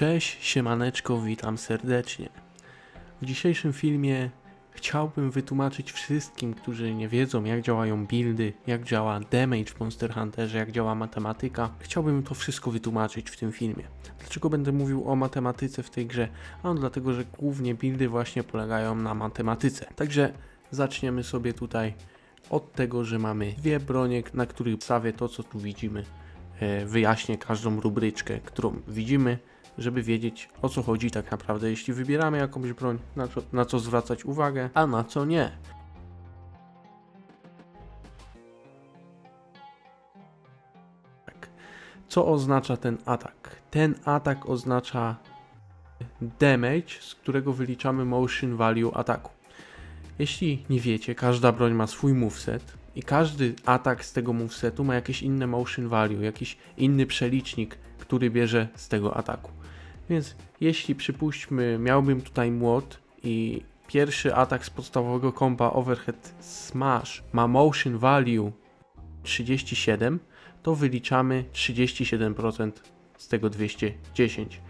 Cześć, siemaneczko, witam serdecznie. W dzisiejszym filmie chciałbym wytłumaczyć wszystkim, którzy nie wiedzą jak działają buildy, jak działa damage w Monster Hunterze, jak działa matematyka. Chciałbym to wszystko wytłumaczyć w tym filmie. Dlaczego będę mówił o matematyce w tej grze? Ano dlatego, że głównie buildy właśnie polegają na matematyce. Także zaczniemy sobie tutaj od tego, że mamy dwie bronie, na których stawię to, co tu widzimy. E, Wyjaśnię każdą rubryczkę, którą widzimy, żeby wiedzieć o co chodzi tak naprawdę, jeśli wybieramy jakąś broń, na co, na co zwracać uwagę, a na co nie. Tak. Co oznacza ten atak? Ten atak oznacza damage, z którego wyliczamy motion value ataku. Jeśli nie wiecie, każda broń ma swój moveset i każdy atak z tego movesetu ma jakieś inne motion value, jakiś inny przelicznik, który bierze z tego ataku. Więc jeśli przypuśćmy, miałbym tutaj młot i pierwszy atak z podstawowego kompa Overhead Smash ma motion value 37, to wyliczamy 37% z tego 210.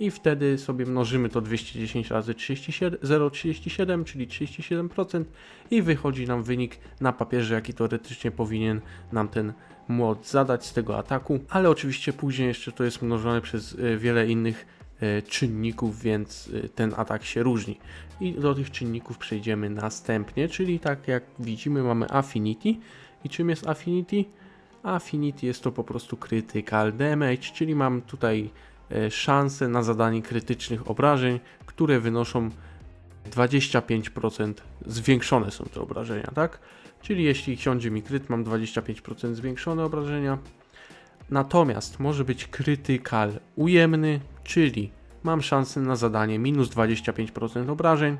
I wtedy sobie mnożymy to 210 razy 37, 0,37, czyli 37% i wychodzi nam wynik na papierze, jaki teoretycznie powinien nam ten młot zadać z tego ataku, ale oczywiście później jeszcze to jest mnożone przez y, wiele innych czynników, więc y, ten atak się różni. I do tych czynników przejdziemy następnie, czyli tak jak widzimy mamy affinity. I czym jest affinity? Affinity jest to po prostu critical damage, czyli mam tutaj e, szanse na zadanie krytycznych obrażeń, które wynoszą 25% zwiększone są te obrażenia, tak? Czyli jeśli siądzie mi kryt, mam 25% zwiększone obrażenia. Natomiast może być krytykal ujemny, czyli mam szansę na zadanie minus 25% obrażeń.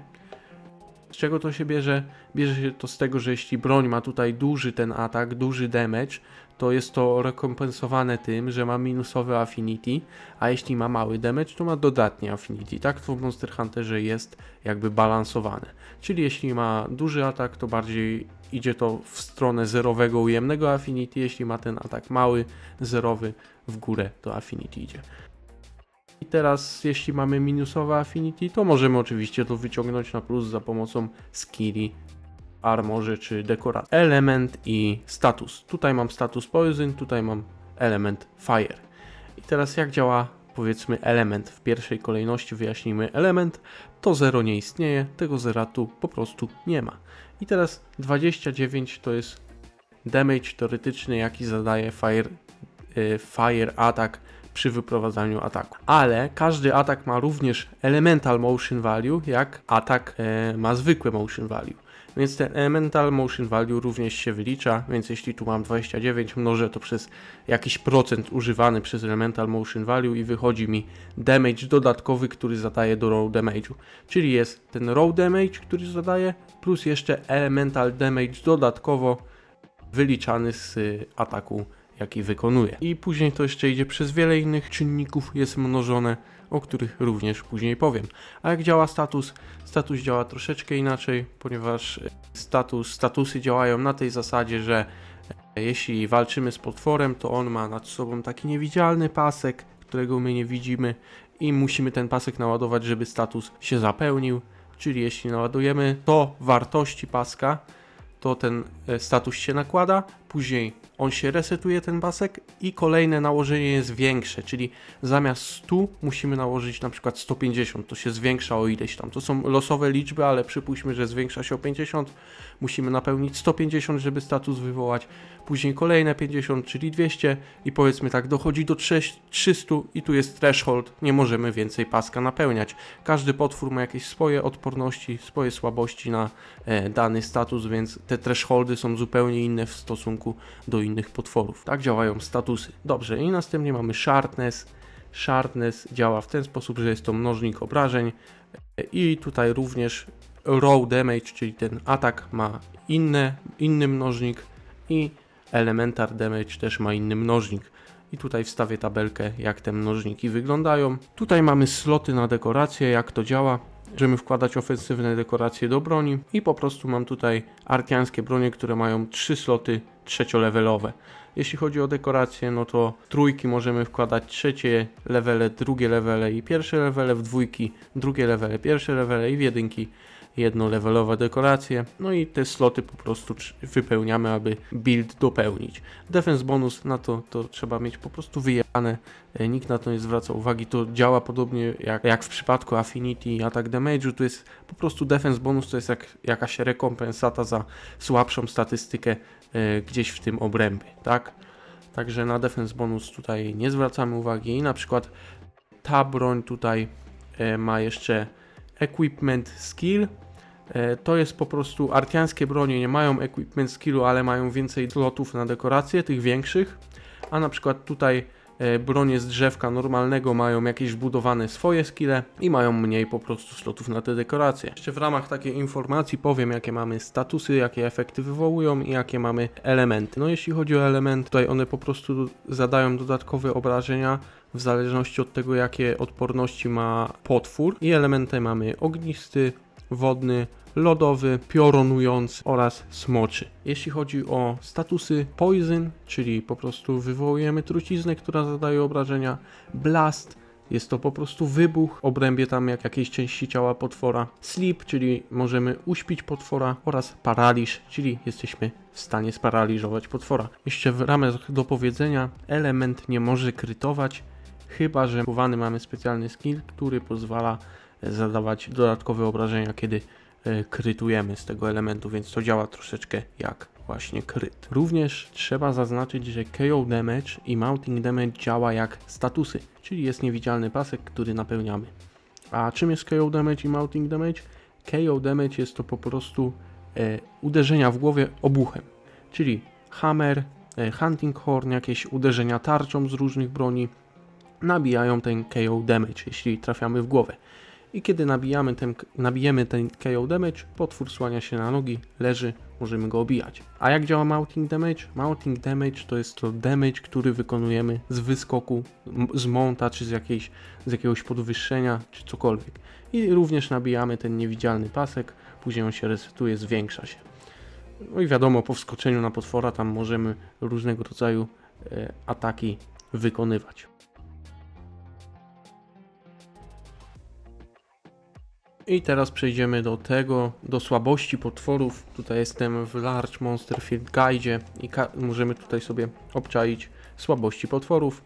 Z czego to się bierze? Bierze się to z tego, że jeśli broń ma tutaj duży ten atak, duży damage, to jest to rekompensowane tym, że ma minusowe affinity, a jeśli ma mały damage, to ma dodatnie affinity. Tak to w Monster Hunterze jest jakby balansowane. Czyli jeśli ma duży atak, to bardziej idzie to w stronę zerowego ujemnego affinity, jeśli ma ten atak mały, zerowy, w górę to affinity idzie. I teraz, jeśli mamy minusowe affinity, to możemy oczywiście to wyciągnąć na plus za pomocą skilli, armorze czy dekoracji. Element i status. Tutaj mam status poison, tutaj mam element fire. I teraz jak działa powiedzmy element w pierwszej kolejności wyjaśnijmy element, to 0 nie istnieje, tego zera tu po prostu nie ma. I teraz 29 to jest damage teoretyczny, jaki zadaje fire, y, fire attack przy wyprowadzaniu ataku. Ale każdy atak ma również elemental motion value, jak atak e, ma zwykłe motion value. Więc ten elemental motion value również się wylicza, więc jeśli tu mam 29, mnożę to przez jakiś procent używany przez elemental motion value i wychodzi mi damage dodatkowy, który zadaje do raw damage'u. Czyli jest ten raw damage, który zadaje, plus jeszcze elemental damage dodatkowo wyliczany z ataku jaki wykonuje. I później to jeszcze idzie przez wiele innych czynników, jest mnożone, o których również później powiem. A jak działa status? Status działa troszeczkę inaczej, ponieważ status, statusy działają na tej zasadzie, że jeśli walczymy z potworem, to on ma nad sobą taki niewidzialny pasek, którego my nie widzimy i musimy ten pasek naładować, żeby status się zapełnił. Czyli jeśli naładujemy to wartości paska, to ten e, status się nakłada, później on się resetuje ten pasek i kolejne nałożenie jest większe, czyli zamiast 100 musimy nałożyć na przykład 150, to się zwiększa o ileś tam. To są losowe liczby, ale przypuśćmy, że zwiększa się o 50, musimy napełnić 150, żeby status wywołać, później kolejne 50, czyli 200 i powiedzmy tak, dochodzi do 300 i tu jest threshold, nie możemy więcej paska napełniać. Każdy potwór ma jakieś swoje odporności, swoje słabości na e, dany status, więc te thresholdy są zupełnie inne w stosunku do innych potworów. Tak działają statusy. Dobrze, i następnie mamy sharpness. Sharpness działa w ten sposób, że jest to mnożnik obrażeń i tutaj również raw damage, czyli ten atak ma inne, inny mnożnik i elementar damage też ma inny mnożnik. I tutaj wstawię tabelkę, jak te mnożniki wyglądają. Tutaj mamy sloty na dekoracje, jak to działa. Możemy wkładać ofensywne dekoracje do broni i po prostu mam tutaj arkiańskie bronie, które mają trzy sloty trzeciolevelowe. Jeśli chodzi o dekoracje, no to trójki możemy wkładać trzecie levele, drugie levele i pierwsze levele, w dwójki drugie levele, pierwsze levele i w jedynki jednolevelowe dekoracje. No i te sloty po prostu wypełniamy, aby build dopełnić. Defense bonus na to, to trzeba mieć po prostu wyjechane. Nikt na to nie zwraca uwagi. To działa podobnie jak, jak w przypadku Affinity i Attack Damage'u. To jest po prostu defense bonus, to jest jak jakaś rekompensata za słabszą statystykę e, gdzieś w tym obrębie, tak? Także na defense bonus tutaj nie zwracamy uwagi i na przykład ta broń tutaj e, ma jeszcze equipment skill. E, To jest po prostu artiańskie bronie nie mają equipment skillu, ale mają więcej slotów na dekoracje, tych większych. A na przykład tutaj e, bronie z drzewka normalnego mają jakieś wbudowane swoje skille i mają mniej po prostu slotów na te dekoracje. Jeszcze w ramach takiej informacji powiem, jakie mamy statusy, jakie efekty wywołują i jakie mamy elementy. No jeśli chodzi o elementy, tutaj one po prostu zadają dodatkowe obrażenia w zależności od tego, jakie odporności ma potwór. I elementy mamy ognisty, wodny, lodowy, piorunujący oraz smoczy. Jeśli chodzi o statusy poison, czyli po prostu wywołujemy truciznę, która zadaje obrażenia, blast, jest to po prostu wybuch, obrębie tam jak jakiejś części ciała potwora, sleep, czyli możemy uśpić potwora oraz paraliż, czyli jesteśmy w stanie sparaliżować potwora. Jeszcze w ramach do powiedzenia, element nie może krytować, chyba że chowany mamy specjalny skill, który pozwala zadawać dodatkowe obrażenia, kiedy krytujemy z tego elementu, więc to działa troszeczkę jak właśnie kryt. Również trzeba zaznaczyć, że KO damage i mounting damage działa jak statusy, czyli jest niewidzialny pasek, który napełniamy. A czym jest KO damage i mounting damage? KO damage jest to po prostu e, uderzenia w głowie obuchem, czyli hammer, e, hunting horn, jakieś uderzenia tarczą z różnych broni, nabijają ten KO damage, jeśli trafiamy w głowę. I kiedy nabijamy ten, nabijemy ten KO damage, potwór słania się na nogi, leży, możemy go obijać. A jak działa mounting damage? Mounting damage to jest to damage, który wykonujemy z wyskoku, z monta, czy z, jakiejś, z jakiegoś podwyższenia, czy cokolwiek. I również nabijamy ten niewidzialny pasek, później on się resetuje, zwiększa się. No i wiadomo, po wskoczeniu na potwora tam możemy różnego rodzaju e, ataki wykonywać. I teraz przejdziemy do tego, do słabości potworów. Tutaj jestem w Large Monster Field Guide i możemy tutaj sobie obczaić słabości potworów.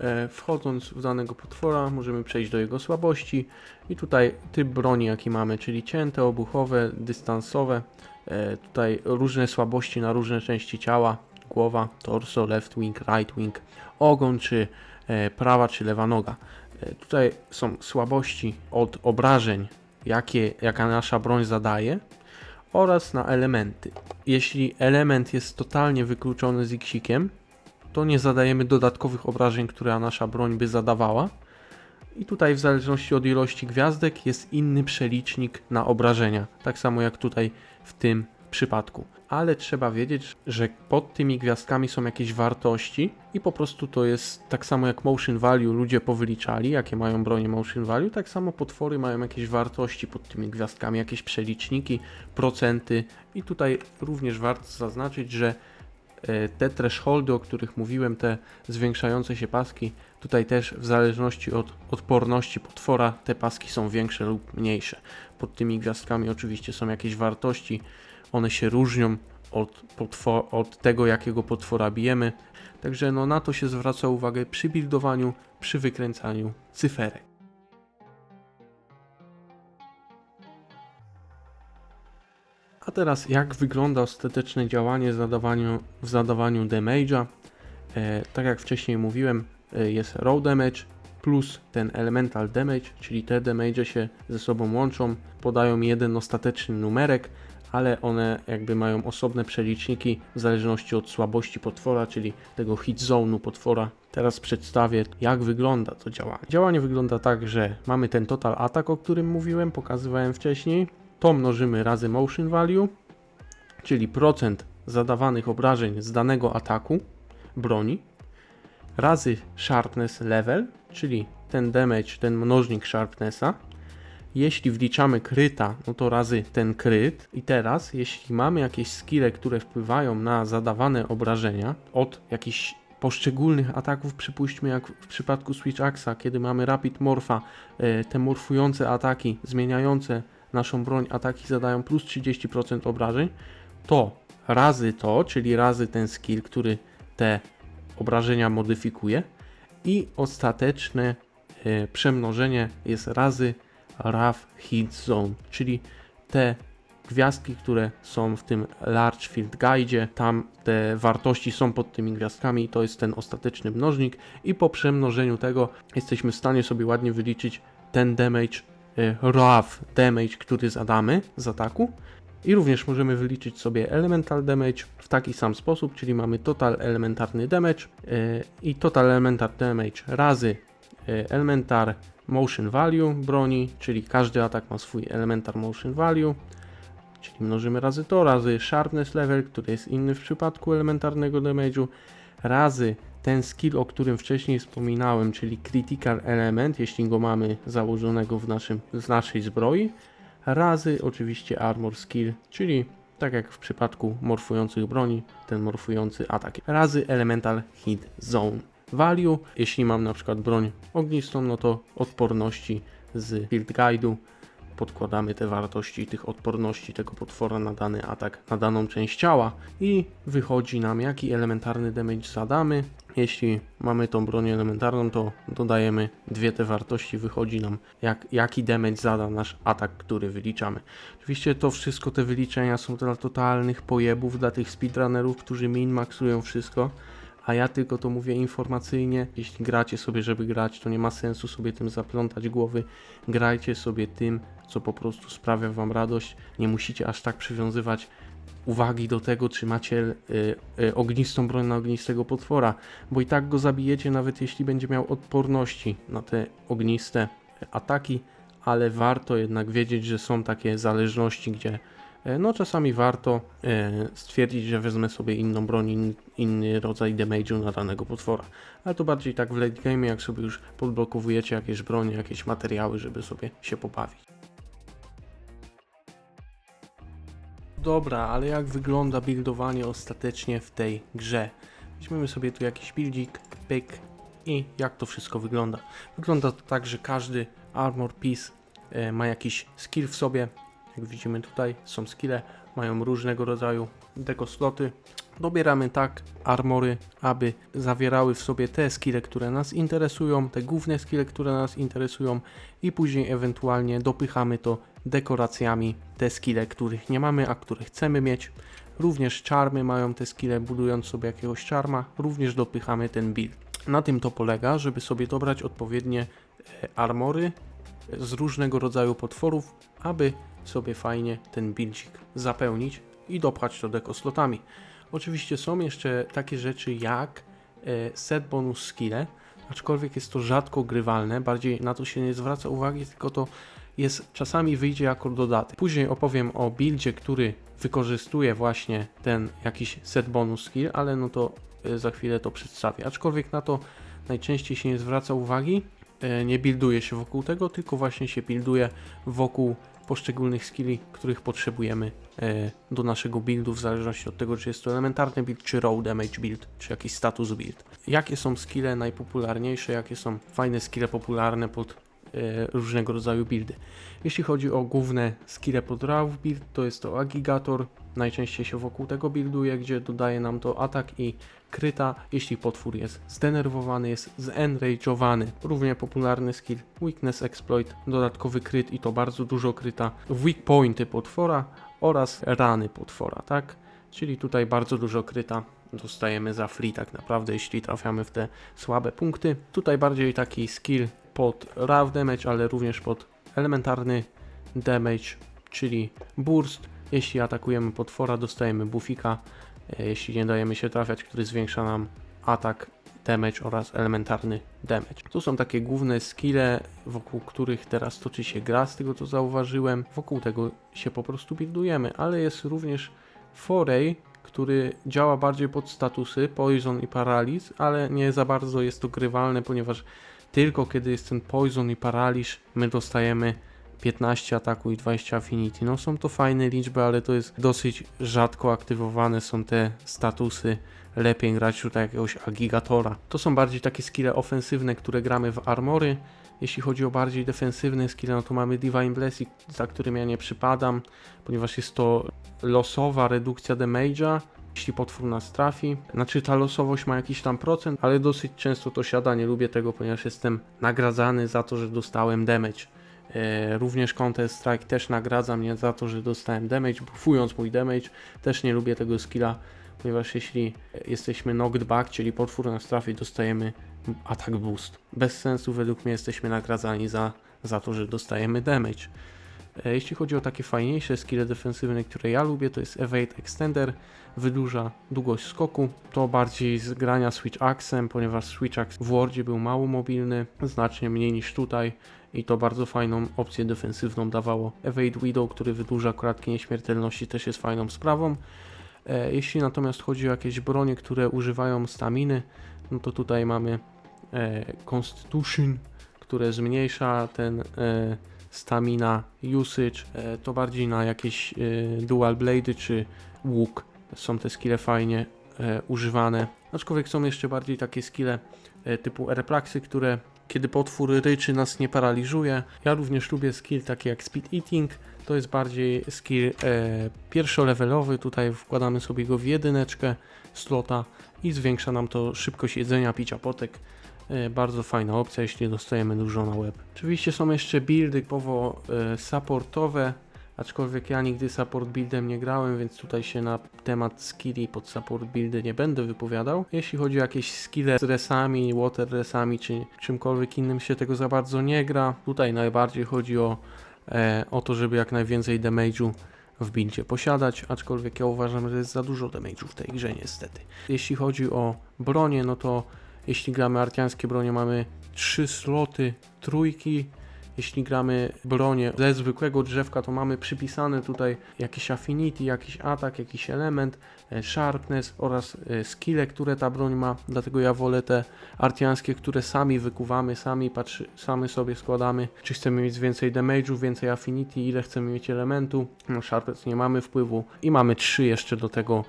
E, wchodząc w danego potwora, możemy przejść do jego słabości i tutaj typ broni, jaki mamy, czyli cięte, obuchowe, dystansowe. E, tutaj różne słabości na różne części ciała, głowa, torso, left wing, right wing, ogon, czy e, prawa, czy lewa noga. Tutaj są słabości od obrażeń, jakie, jaka nasza broń zadaje, oraz na elementy. Jeśli element jest totalnie wykluczony z X-ikiem, to nie zadajemy dodatkowych obrażeń, które nasza broń by zadawała. I tutaj w zależności od ilości gwiazdek jest inny przelicznik na obrażenia, tak samo jak tutaj w tym przypadku. Ale trzeba wiedzieć, że pod tymi gwiazdkami są jakieś wartości i po prostu to jest tak samo jak motion value ludzie powyliczali, jakie mają bronie motion value, tak samo potwory mają jakieś wartości pod tymi gwiazdkami, jakieś przeliczniki, procenty i tutaj również warto zaznaczyć, że e, te thresholdy, o których mówiłem, te zwiększające się paski, tutaj też w zależności od odporności potwora te paski są większe lub mniejsze. Pod tymi gwiazdkami oczywiście są jakieś wartości, one się różnią od, od tego, jakiego potwora bijemy. Także no, na to się zwraca uwagę przy buildowaniu, przy wykręcaniu cyferek. A teraz jak wygląda ostateczne działanie w zadawaniu, w zadawaniu damage'a? E, tak jak wcześniej mówiłem, e, jest raw damage plus ten elemental damage, czyli te damage się ze sobą łączą, podają jeden ostateczny numerek, ale one jakby mają osobne przeliczniki w zależności od słabości potwora, czyli tego hit zone'u potwora. Teraz przedstawię, jak wygląda to działanie. Działanie wygląda tak, że mamy ten total attack, o którym mówiłem, pokazywałem wcześniej. To mnożymy razy motion value, czyli procent zadawanych obrażeń z danego ataku broni, razy sharpness level, czyli ten damage, ten mnożnik sharpnessa, jeśli wliczamy kryta, no to razy ten kryt. I teraz, jeśli mamy jakieś skille, które wpływają na zadawane obrażenia od jakichś poszczególnych ataków, przypuśćmy jak w przypadku Switch Axa, kiedy mamy Rapid Morpha, e, te morfujące ataki, zmieniające naszą broń, ataki zadają plus 30% obrażeń, to razy to, czyli razy ten skill, który te obrażenia modyfikuje i ostateczne e, przemnożenie jest razy Rough Hit Zone, czyli te gwiazdki, które są w tym Large Field Guide, tam te wartości są pod tymi gwiazdkami to jest ten ostateczny mnożnik. I po przemnożeniu tego jesteśmy w stanie sobie ładnie wyliczyć ten damage, e, rough damage, który zadamy z ataku. I również możemy wyliczyć sobie elemental damage w taki sam sposób, czyli mamy total elementarny damage e, i total elementar damage razy e, elementar motion value broni, czyli każdy atak ma swój elementar motion value, czyli mnożymy razy to, razy sharpness level, który jest inny w przypadku elementarnego damage'u, razy ten skill, o którym wcześniej wspominałem, czyli critical element, jeśli go mamy założonego w naszym, z naszej zbroi, razy oczywiście armor skill, czyli tak jak w przypadku morfujących broni, ten morfujący atak, razy elemental hit zone value. Jeśli mam na przykład broń ognistą, no to odporności z field guide'u podkładamy te wartości tych odporności tego potwora na dany atak, na daną część ciała i wychodzi nam jaki elementarny damage zadamy. Jeśli mamy tą broń elementarną, to dodajemy dwie te wartości, wychodzi nam jak, jaki damage zada nasz atak, który wyliczamy. Oczywiście to wszystko, te wyliczenia są dla totalnych pojebów, dla tych speedrunnerów, którzy min-maxują wszystko a ja tylko to mówię informacyjnie. Jeśli gracie sobie, żeby grać, to nie ma sensu sobie tym zaplątać głowy. Grajcie sobie tym, co po prostu sprawia Wam radość. Nie musicie aż tak przywiązywać uwagi do tego, czy macie y, y, ognistą broń na ognistego potwora, bo i tak go zabijecie, nawet jeśli będzie miał odporności na te ogniste ataki, ale warto jednak wiedzieć, że są takie zależności, gdzie no czasami warto e, stwierdzić, że wezmę sobie inną broń, in, inny rodzaj damage'u na danego potwora. Ale to bardziej tak w late game, jak sobie już podblokowujecie jakieś bronie, jakieś materiały, żeby sobie się pobawić. Dobra, ale jak wygląda buildowanie ostatecznie w tej grze? Weźmiemy sobie tu jakiś buildzik, pyk i jak to wszystko wygląda. Wygląda to tak, że każdy armor piece e, ma jakiś skill w sobie, jak widzimy tutaj są skille, mają różnego rodzaju dekosloty. Dobieramy tak armory, aby zawierały w sobie te skille, które nas interesują, te główne skille, które nas interesują i później ewentualnie dopychamy to dekoracjami, te skille, których nie mamy, a które chcemy mieć. Również czarmy mają te skille, budując sobie jakiegoś czarma, również dopychamy ten build. Na tym to polega, żeby sobie dobrać odpowiednie e, armory z różnego rodzaju potworów, aby sobie fajnie ten buildzik zapełnić i dopchać to dekoslotami. Oczywiście są jeszcze takie rzeczy jak e, set bonus skille, aczkolwiek jest to rzadko grywalne, bardziej na to się nie zwraca uwagi, tylko to jest czasami wyjdzie jako dodatek. Później opowiem o buildzie, który wykorzystuje właśnie ten jakiś set bonus skill, ale no to e, za chwilę to przedstawię. Aczkolwiek na to najczęściej się nie zwraca uwagi, e, nie builduje się wokół tego, tylko właśnie się builduje wokół poszczególnych skilli, których potrzebujemy e, do naszego buildu, w zależności od tego, czy jest to elementarny build, czy raw damage build, czy jakiś status build. Jakie są skille najpopularniejsze, jakie są fajne skille popularne pod różnego rodzaju buildy. Jeśli chodzi o główne skille pod raw build, to jest to Agigator, najczęściej się wokół tego builduje, gdzie dodaje nam to atak i kryta, jeśli potwór jest zdenerwowany, jest zenrage'owany. Równie popularny skill Weakness Exploit, dodatkowy kryt i to bardzo dużo kryta, weak pointy potwora oraz rany potwora, tak? Czyli tutaj bardzo dużo kryta dostajemy za free tak naprawdę, jeśli trafiamy w te słabe punkty. Tutaj bardziej taki skill pod rough damage, ale również pod elementarny damage, czyli burst. Jeśli atakujemy potwora, dostajemy buffika, E, jeśli nie dajemy się trafiać, który zwiększa nam atak, damage oraz elementarny damage. To są takie główne skille, wokół których teraz toczy się gra, z tego co zauważyłem. Wokół tego się po prostu buildujemy, ale jest również foray, który działa bardziej pod statusy Poison i Paraliz, ale nie za bardzo jest to grywalne, ponieważ tylko kiedy jest ten Poison i Paraliż, my dostajemy 15 ataku i 20 affinity. No są to fajne liczby, ale to jest dosyć rzadko aktywowane są te statusy. Lepiej grać tutaj jakiegoś agigatora. To są bardziej takie skille ofensywne, które gramy w armory. Jeśli chodzi o bardziej defensywne skille, no to mamy Divine Blessing, za którym ja nie przypadam, ponieważ jest to losowa redukcja damage'a, jeśli potwór nas trafi. Znaczy ta losowość ma jakiś tam procent, ale dosyć często to siada, nie lubię tego, ponieważ jestem nagradzany za to, że dostałem damage. E, również Counter Strike też nagradza mnie za to, że dostałem damage, buffując mój damage. Też nie lubię tego skilla, ponieważ jeśli jesteśmy knocked back, czyli potwór nas trafi, dostajemy atak boost. Bez sensu według mnie jesteśmy nagradzani za, za to, że dostajemy damage. E, Jeśli chodzi o takie fajniejsze skille defensywne, które ja lubię, to jest Evade Extender, wydłuża długość skoku. To bardziej z grania Switch Axem, ponieważ Switch Axe w Wordzie był mało mobilny, znacznie mniej niż tutaj i to bardzo fajną opcję defensywną dawało. Evade Widow, który wydłuża kratki nieśmiertelności też jest fajną sprawą. E, Jeśli natomiast chodzi o jakieś bronie, które używają staminy, no to tutaj mamy e, Constitution, które zmniejsza ten e, stamina usage, to bardziej na jakieś dual blade czy łuk są te skille fajnie używane. Aczkolwiek są jeszcze bardziej takie skille typu airplaxy, które kiedy potwór ryczy nas nie paraliżuje. Ja również lubię skill takie jak speed eating, to jest bardziej skill e, pierwszolevelowy, tutaj wkładamy sobie go w jedyneczkę slota i zwiększa nam to szybkość jedzenia, picia potek. E, Bardzo fajna opcja, jeśli dostajemy dużo na web. Oczywiście są jeszcze buildy typowo e, supportowe, aczkolwiek ja nigdy support buildem nie grałem, więc tutaj się na temat skilli pod support buildy nie będę wypowiadał. Jeśli chodzi o jakieś skille z resami, water resami czy czymkolwiek innym się tego za bardzo nie gra. Tutaj najbardziej chodzi o, e, o to, żeby jak najwięcej damage'u w buildzie posiadać, aczkolwiek ja uważam, że jest za dużo damage'u w tej grze niestety. Jeśli chodzi o bronię, no to jeśli gramy artiańskie bronie, mamy trzy sloty trójki. Jeśli gramy bronię ze zwykłego drzewka, to mamy przypisane tutaj jakieś affinity, jakiś atak, jakiś element, e, sharpness oraz e, skille, które ta broń ma. Dlatego ja wolę te artiańskie, które sami wykuwamy, sami, patrzy, sami sobie składamy. Czy chcemy mieć więcej damage'u, więcej affinity, ile chcemy mieć elementu. No sharpness nie mamy wpływu i mamy trzy jeszcze do tego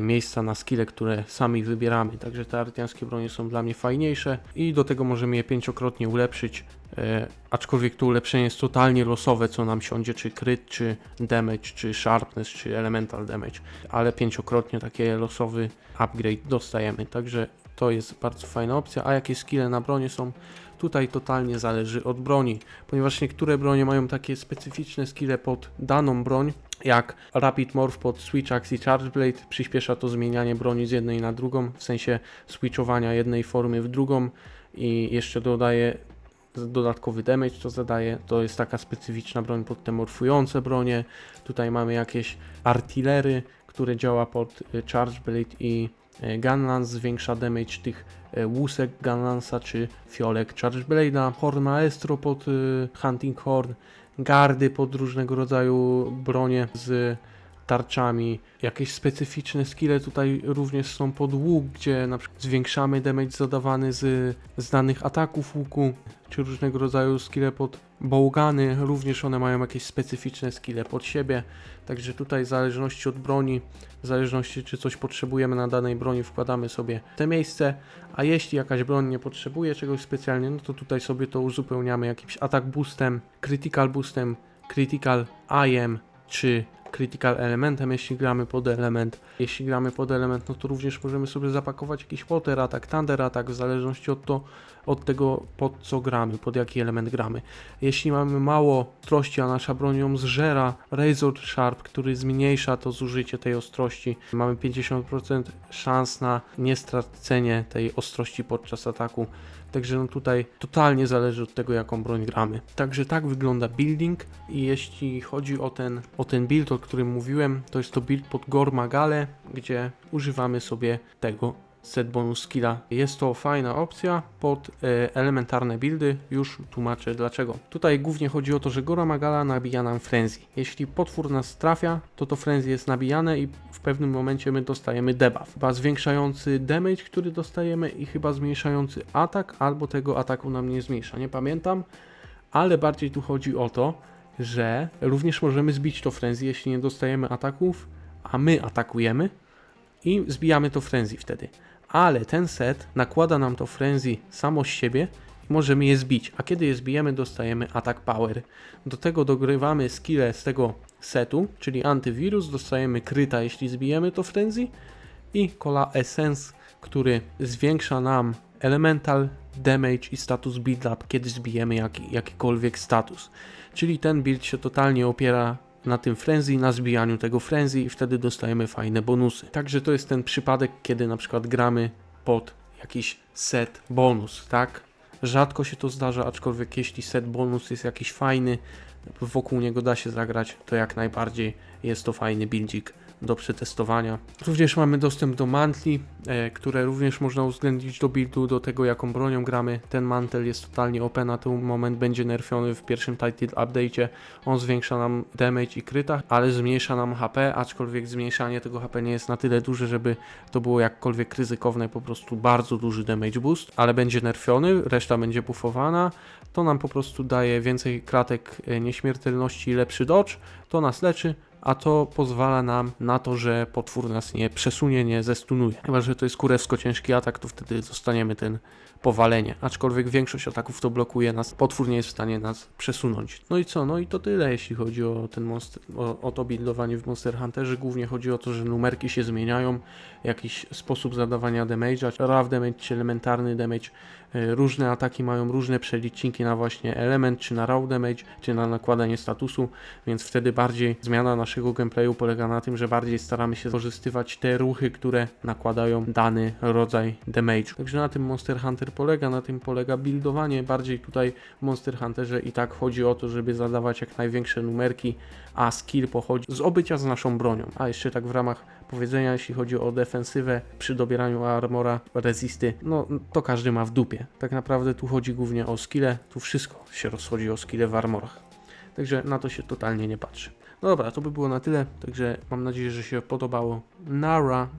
miejsca na skille, które sami wybieramy. Także te artiańskie bronie są dla mnie fajniejsze i do tego możemy je pięciokrotnie ulepszyć. E, aczkolwiek to ulepszenie jest totalnie losowe, co nam siądzie, czy crit, czy damage, czy sharpness, czy elemental damage, ale pięciokrotnie taki losowy upgrade dostajemy. Także to jest bardzo fajna opcja. A jakie skille na bronie są? Tutaj totalnie zależy od broni, ponieważ niektóre bronie mają takie specyficzne skille pod daną broń, jak Rapid Morph pod Switch Axe i Charge Blade. Przyspiesza to zmienianie broni z jednej na drugą, w sensie switchowania jednej formy w drugą i jeszcze dodaje dodatkowy damage to zadaje. To jest taka specyficzna broń pod te morfujące bronie. Tutaj mamy jakieś artillery, które działa pod y, Charge Blade i y, Gunlance, zwiększa damage tych y, łusek Gunlance'a czy fiolek Charge Blade'a. Horn Maestro pod Hunting Horn, gardy pod różnego rodzaju bronie z tarczami. Jakieś specyficzne skille tutaj również są pod łuk, gdzie na przykład zwiększamy damage zadawany z, z danych ataków łuku, czy różnego rodzaju skille pod bałgany, również one mają jakieś specyficzne skille pod siebie. Także tutaj w zależności od broni, w zależności czy coś potrzebujemy na danej broni, wkładamy sobie te miejsce, a jeśli jakaś broń nie potrzebuje czegoś specjalnie, no to tutaj sobie to uzupełniamy jakimś atak boostem, critical boostem, critical IM, czy critical elementem, jeśli gramy pod element. Jeśli gramy pod element, no to również możemy sobie zapakować jakiś water attack, thunder attack, w zależności od, to, od tego, pod co gramy, pod jaki element gramy. Jeśli mamy mało ostrości, a nasza broń ją zżera, Razor Sharp, który zmniejsza to zużycie tej ostrości, mamy 50% szans na niestracenie tej ostrości podczas ataku. Także no tutaj totalnie zależy od tego, jaką broń gramy. Także tak wygląda building i jeśli chodzi o ten, o ten build, o którym mówiłem, to jest to build pod Gormagale, gdzie używamy sobie tego set bonus skilla. Jest to fajna opcja pod e, elementarne buildy, już tłumaczę dlaczego. Tutaj głównie chodzi o to, że Gora Magala nabija nam frenzy. Jeśli potwór nas trafia, to to frenzy jest nabijane i w pewnym momencie my dostajemy debuff. Chyba zwiększający damage, który dostajemy i chyba zmniejszający atak, albo tego ataku nam nie zmniejsza, nie pamiętam. Ale bardziej tu chodzi o to, że również możemy zbić to frenzy, jeśli nie dostajemy ataków, a my atakujemy i zbijamy to frenzy wtedy. Ale ten set nakłada nam to frenzy samo z siebie i możemy je zbić. A kiedy je zbijemy, dostajemy atak power. Do tego dogrywamy skille z tego setu, czyli antywirus, dostajemy kryta, jeśli zbijemy to frenzy i Cola Essence, który zwiększa nam elemental damage i status build up, kiedy zbijemy jaki, jakikolwiek status. Czyli ten build się totalnie opiera na tym frenzy, na zbijaniu tego frenzy i wtedy dostajemy fajne bonusy. Także to jest ten przypadek, kiedy na przykład gramy pod jakiś set bonus, tak? Rzadko się to zdarza, aczkolwiek jeśli set bonus jest jakiś fajny, wokół niego da się zagrać, to jak najbardziej jest to fajny buildzik do przetestowania. Również mamy dostęp do mantli, e, które również można uwzględnić do buildu, do tego jaką bronią gramy. Ten mantel jest totalnie OP na ten moment, będzie nerfiony w pierwszym title update'cie. On zwiększa nam damage i kryta, ale zmniejsza nam HP, aczkolwiek zmniejszanie tego HP nie jest na tyle duże, żeby to było jakkolwiek ryzykowne, po prostu bardzo duży damage boost, ale będzie nerfiony, reszta będzie buffowana. To nam po prostu daje więcej kratek e, nieśmiertelności i lepszy dodge, to nas leczy, a to pozwala nam na to, że potwór nas nie przesunie, nie zestunuje. Chyba, że to jest kurewsko ciężki atak, to wtedy dostaniemy ten powalenie. Aczkolwiek większość ataków to blokuje nas, potwór nie jest w stanie nas przesunąć. No i co? No i to tyle, jeśli chodzi o ten monster, o, o to buildowanie w Monster Hunterze. Głównie chodzi o to, że numerki się zmieniają, jakiś sposób zadawania damage'a, rough damage czy elementarny damage. E, Różne ataki mają różne przeliczniki na właśnie element, czy na raw damage, czy na nakładanie statusu, więc wtedy bardziej zmiana naszego gameplayu polega na tym, że bardziej staramy się wykorzystywać te ruchy, które nakładają dany rodzaj damage. Także na tym Monster Hunter polega, na tym polega buildowanie. Bardziej tutaj w Monster Hunterze i tak chodzi o to, żeby zadawać jak największe numerki, a skill pochodzi z obycia z naszą bronią. A jeszcze tak w ramach powiedzenia, jeśli chodzi o defensywę przy dobieraniu armora, resisty, no to każdy ma w dupie. Tak naprawdę tu chodzi głównie o skille, tu wszystko się rozchodzi o skille w armorach. Także na to się totalnie nie patrzy. No dobra, to by było na tyle, także mam nadzieję, że się podobało. Nara!